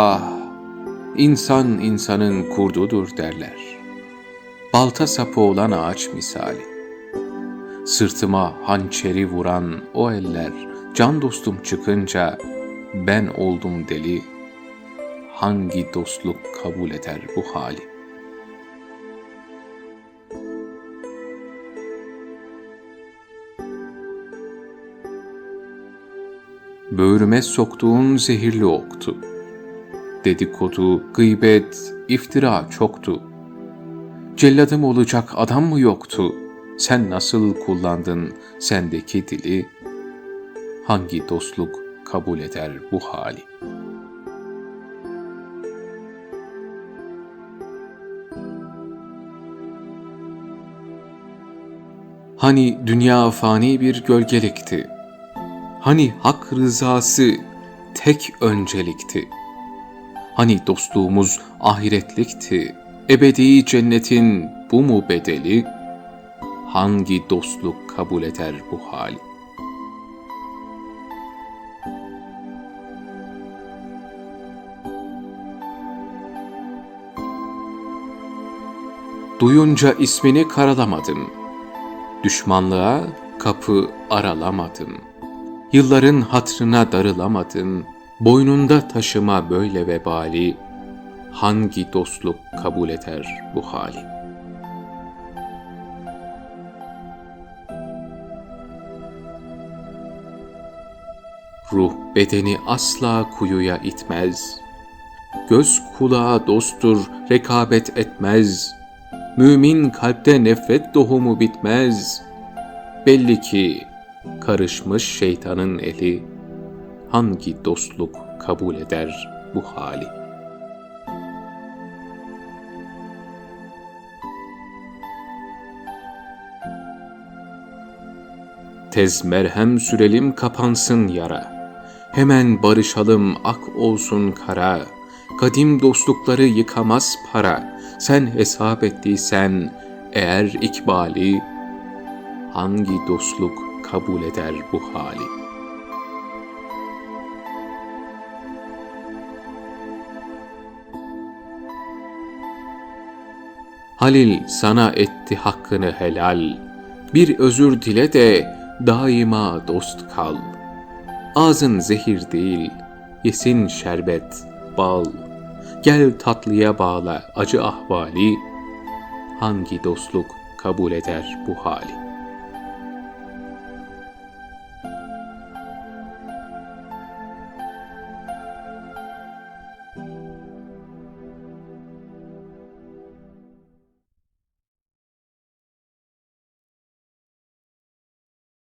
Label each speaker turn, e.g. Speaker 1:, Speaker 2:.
Speaker 1: Ah, insan insanın kurdudur derler. Balta sapı olan ağaç misali. Sırtıma hançeri vuran o eller, can dostum çıkınca ben oldum deli. Hangi dostluk kabul eder bu hali? Böğrüme soktuğun zehirli oktu. Dedikodu, gıybet, iftira çoktu. Celladım olacak adam mı yoktu? Sen nasıl kullandın sendeki dili? Hangi dostluk kabul eder bu hali? Hani dünya fani bir gölgelikti. Hani hak rızası tek öncelikti. Hani dostluğumuz ahiretlikti. Ebedi cennetin bu mu bedeli? Hangi dostluk kabul eder bu hali? Duyunca ismini karalamadım. Düşmanlığa kapı aralamadım. Yılların hatrına darılamadım. Boynunda taşıma böyle vebali. Hangi dostluk kabul eder bu hali? Ruh bedeni asla kuyuya itmez. Göz kulağa dosttur, rekabet etmez. Mümin kalpte nefret tohumu bitmez. Belli ki karışmış şeytanın eli hangi dostluk kabul eder bu hali? Tez merhem sürelim kapansın yara. Hemen barışalım ak olsun kara. Kadim dostlukları yıkamaz para. Sen hesap ettiysen eğer ikbali, hangi dostluk kabul eder bu hali? Halil sana etti hakkını helal. Bir özür dile de daima dost kal. Ağzın zehir değil, yesin şerbet, bal. Gel tatlıya bağla acı ahvali. Hangi dostluk kabul eder bu hali?